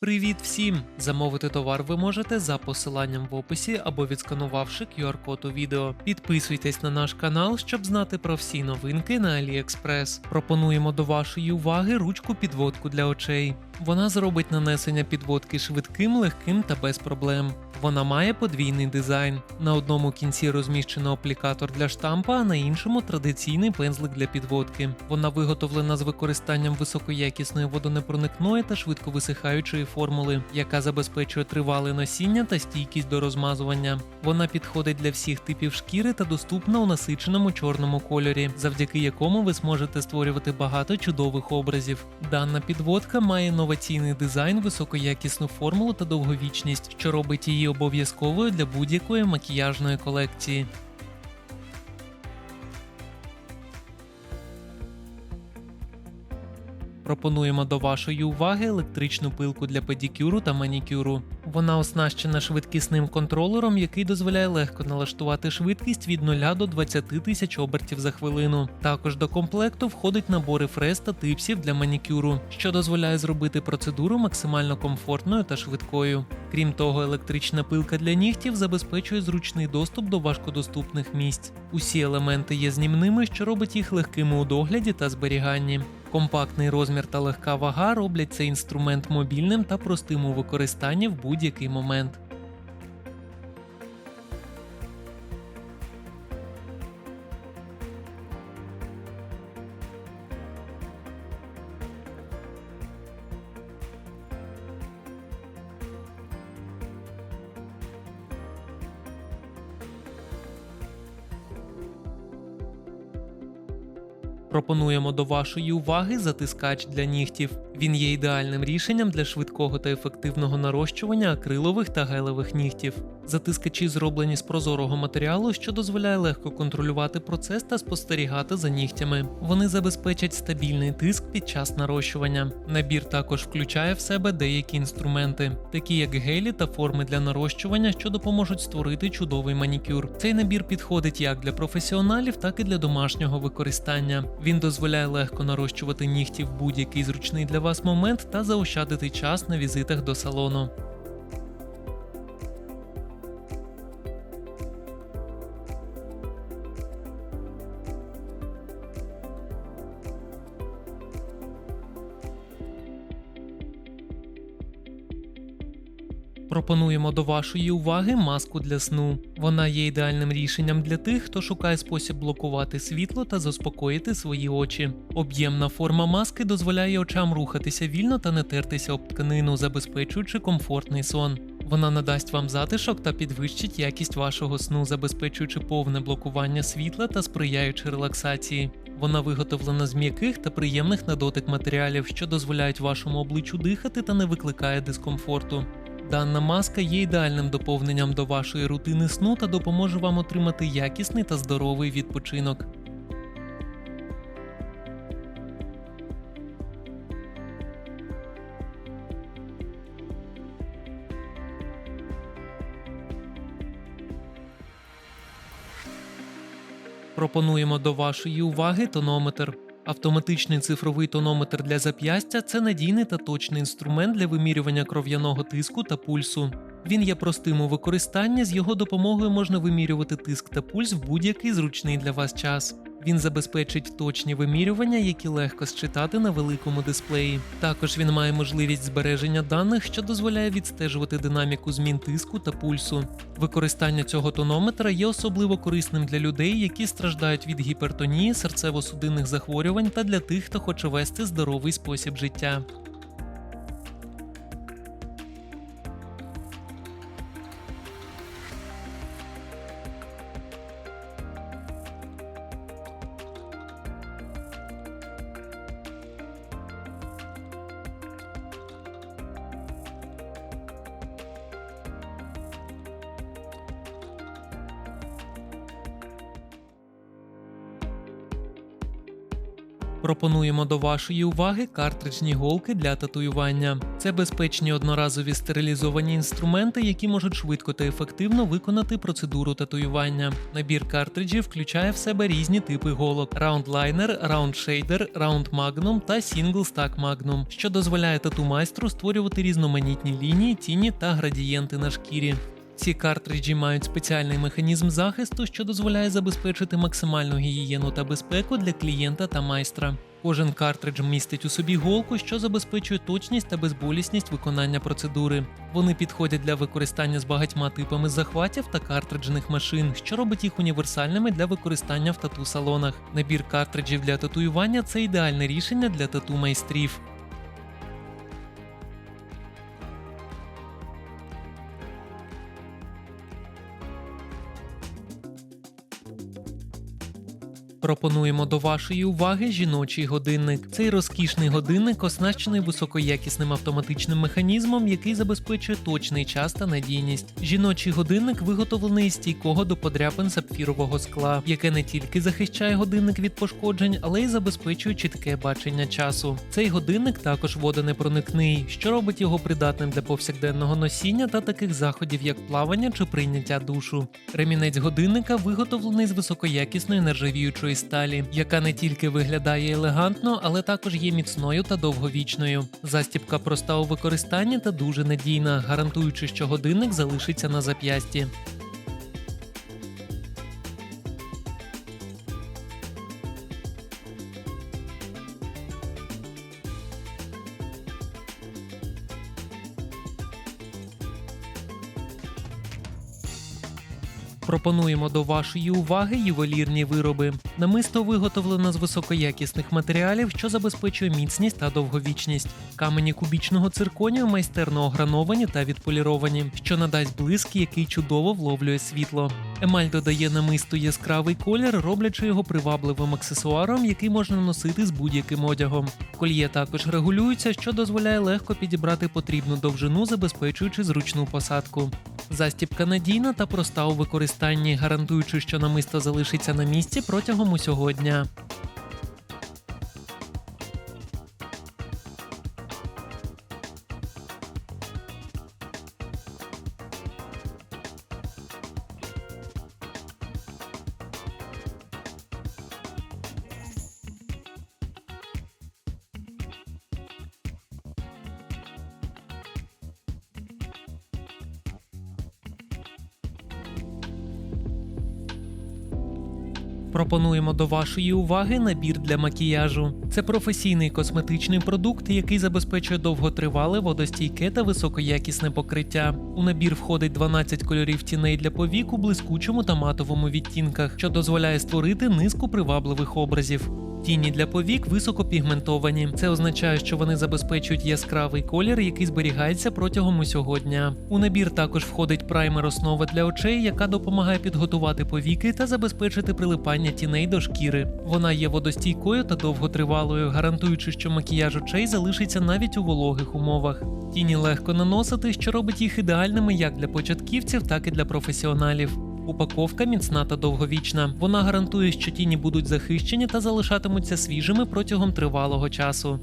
Привіт всім! Замовити товар ви можете за посиланням в описі або відсканувавши QR-код у відео. Підписуйтесь на наш канал, щоб знати про всі новинки на AliExpress. Пропонуємо до вашої уваги ручку підводку для очей. Вона зробить нанесення підводки швидким, легким та без проблем. Вона має подвійний дизайн. На одному кінці розміщено аплікатор для штампа, а на іншому традиційний пензлик для підводки. Вона виготовлена з використанням високоякісної водонепроникної та швидко висихаючої формули, яка забезпечує тривале носіння та стійкість до розмазування. Вона підходить для всіх типів шкіри та доступна у насиченому чорному кольорі, завдяки якому ви зможете створювати багато чудових образів. Дана підводка має інноваційний дизайн, високоякісну формулу та довговічність, що робить її обов'язковою для будь-якої макіяжної колекції. Пропонуємо до вашої уваги електричну пилку для педикюру та манікюру. Вона оснащена швидкісним контролером, який дозволяє легко налаштувати швидкість від 0 до 20 тисяч обертів за хвилину. Також до комплекту входить набори фрез та типсів для манікюру, що дозволяє зробити процедуру максимально комфортною та швидкою. Крім того, електрична пилка для нігтів забезпечує зручний доступ до важкодоступних місць. Усі елементи є знімними, що робить їх легкими у догляді та зберіганні. Компактний розмір та легка вага роблять цей інструмент мобільним та простим у використанні в будь-який момент. Пропонуємо до вашої уваги затискач для нігтів. Він є ідеальним рішенням для швидкого та ефективного нарощування акрилових та гелевих нігтів. Затискачі зроблені з прозорого матеріалу, що дозволяє легко контролювати процес та спостерігати за нігтями. Вони забезпечать стабільний тиск під час нарощування. Набір також включає в себе деякі інструменти, такі як гелі та форми для нарощування, що допоможуть створити чудовий манікюр. Цей набір підходить як для професіоналів, так і для домашнього використання. Він дозволяє легко нарощувати нігті в будь-який зручний для вас момент та заощадити час на візитах до салону. Пропонуємо до вашої уваги маску для сну. Вона є ідеальним рішенням для тих, хто шукає спосіб блокувати світло та заспокоїти свої очі. Об'ємна форма маски дозволяє очам рухатися вільно та не тертися об тканину, забезпечуючи комфортний сон. Вона надасть вам затишок та підвищить якість вашого сну, забезпечуючи повне блокування світла та сприяючи релаксації. Вона виготовлена з м'яких та приємних на дотик матеріалів, що дозволяють вашому обличчю дихати та не викликає дискомфорту. Дана маска є ідеальним доповненням до вашої рутини сну та допоможе вам отримати якісний та здоровий відпочинок. Пропонуємо до вашої уваги тонометр. Автоматичний цифровий тонометр для зап'ястя це надійний та точний інструмент для вимірювання кров'яного тиску та пульсу. Він є простим у використанні, з його допомогою можна вимірювати тиск та пульс в будь-який зручний для вас час. Він забезпечить точні вимірювання, які легко считати на великому дисплеї. Також він має можливість збереження даних, що дозволяє відстежувати динаміку змін тиску та пульсу. Використання цього тонометра є особливо корисним для людей, які страждають від гіпертонії, серцево-судинних захворювань та для тих, хто хоче вести здоровий спосіб життя. Пропонуємо до вашої уваги картриджні голки для татуювання. Це безпечні одноразові стерилізовані інструменти, які можуть швидко та ефективно виконати процедуру татуювання. Набір картриджів включає в себе різні типи голок: Shader, Round Magnum та Stack Magnum, що дозволяє тату-майстру створювати різноманітні лінії, тіні та градієнти на шкірі. Ці картриджі мають спеціальний механізм захисту, що дозволяє забезпечити максимальну гігієну та безпеку для клієнта та майстра. Кожен картридж містить у собі голку, що забезпечує точність та безболісність виконання процедури. Вони підходять для використання з багатьма типами захватів та картриджних машин, що робить їх універсальними для використання в тату-салонах. Набір картриджів для татуювання це ідеальне рішення для тату-майстрів. Пропонуємо до вашої уваги жіночий годинник. Цей розкішний годинник оснащений високоякісним автоматичним механізмом, який забезпечує точний час та надійність. Жіночий годинник виготовлений із стійкого до подряпин сапфірового скла, яке не тільки захищає годинник від пошкоджень, але й забезпечує чітке бачення часу. Цей годинник також водонепроникний, що робить його придатним для повсякденного носіння та таких заходів, як плавання чи прийняття душу. Ремінець годинника виготовлений з високоякісної нержавіючої сталі, яка не тільки виглядає елегантно, але також є міцною та довговічною. Застібка проста у використанні та дуже надійна, гарантуючи, що годинник залишиться на зап'ясті. Пропонуємо до вашої уваги ювелірні вироби. Намисто виготовлено з високоякісних матеріалів, що забезпечує міцність та довговічність. Камені кубічного цирконію майстерно ограновані та відполіровані, що надасть блиск, який чудово вловлює світло. Емаль додає намисту яскравий колір, роблячи його привабливим аксесуаром, який можна носити з будь-яким одягом. Кольє також регулюється, що дозволяє легко підібрати потрібну довжину, забезпечуючи зручну посадку. Застібка надійна та проста у використанні, гарантуючи, що намисто залишиться на місці протягом усього дня. Пропонуємо до вашої уваги набір для макіяжу. Це професійний косметичний продукт, який забезпечує довготривале, водостійке та високоякісне покриття. У набір входить 12 кольорів тіней для повік у блискучому та матовому відтінках, що дозволяє створити низку привабливих образів. Тіні для повік високопігментовані. Це означає, що вони забезпечують яскравий колір, який зберігається протягом усього дня. У набір також входить праймер основа для очей, яка допомагає підготувати повіки та забезпечити прилипання тіней до шкіри. Вона є водостійкою та довготривалою, гарантуючи, що макіяж очей залишиться навіть у вологих умовах. Тіні легко наносити, що робить їх ідеальними як для початківців, так і для професіоналів. Упаковка міцна та довговічна. Вона гарантує, що тіні будуть захищені та залишатимуться свіжими протягом тривалого часу.